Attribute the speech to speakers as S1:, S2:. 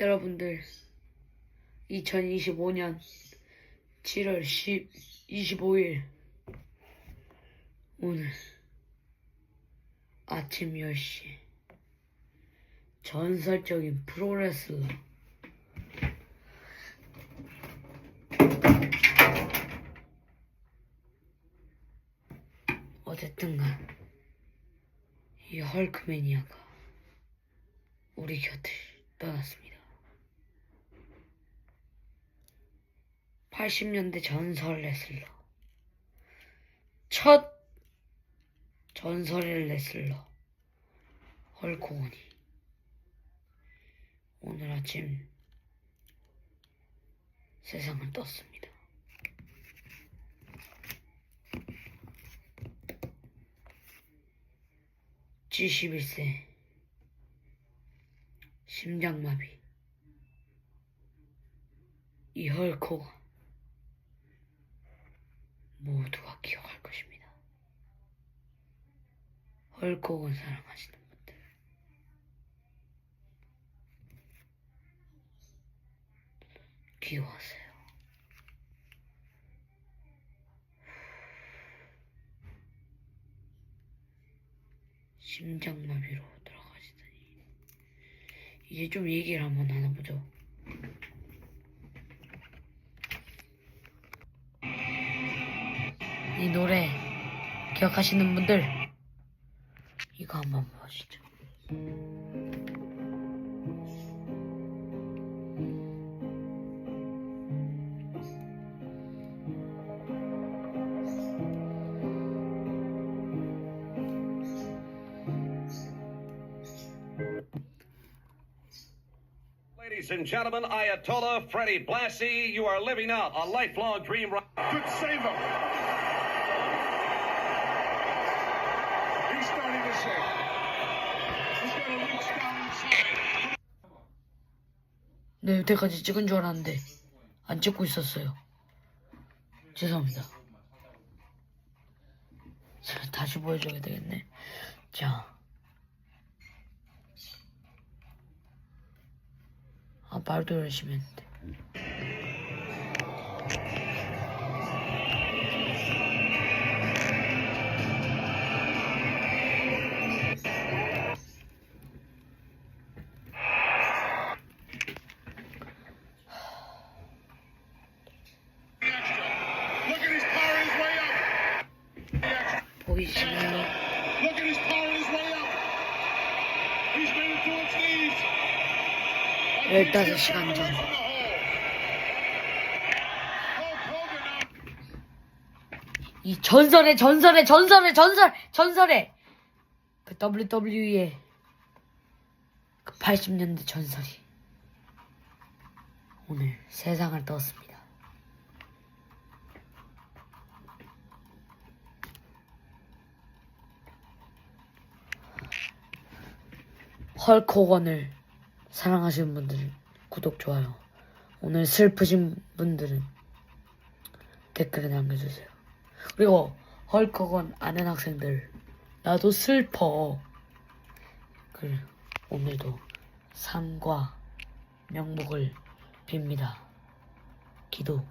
S1: 여러분들 2025년 7월 10, 25일 오늘 아침 10시 전설적인 프로레슬러 어쨌든간 이 헐크매니아가 우리 곁을 떠났습니다. 80년대 전설 레슬러. 첫 전설의 레슬러. 헐크호건이 오늘 아침 세상을 떴습니다. G11세 심장마비 이 헐코가 모두가 기억할 것입니다. 헐코건 사랑하시는 분들 기워하세요. 심장마비로 들어가시다니 이제 좀 얘기를 한번 나눠보죠. 이 노래 기억하시는 분들 이거 한번 보시죠.
S2: Ladies and gentlemen, Ayatollah Freddie Blassie, you are living out a lifelong dream. right-
S3: Good save him.
S1: 네, 여태까지 찍은 줄 알았는데 안 찍고 있었어요. 죄송합니다. 자, 다시 보여줘야 되겠네. 자. 아, 말도 열심히 했는데. 보이시나요?
S3: Look at his power his way up. He's made it to its knees.
S1: 15시간 전. 이 전설의 전설의 전설의 전설 전설의 그 WWE의 그 80년대 전설이 오늘 세상을 떴습니다. 헐크호건을 사랑하시는 분들은 구독 좋아요. 오늘 슬프신 분들은 댓글에 남겨주세요. 그리고 헐크건 아는 학생들 나도 슬퍼. 그 오늘도 삶과 명복을 빕니다. 기도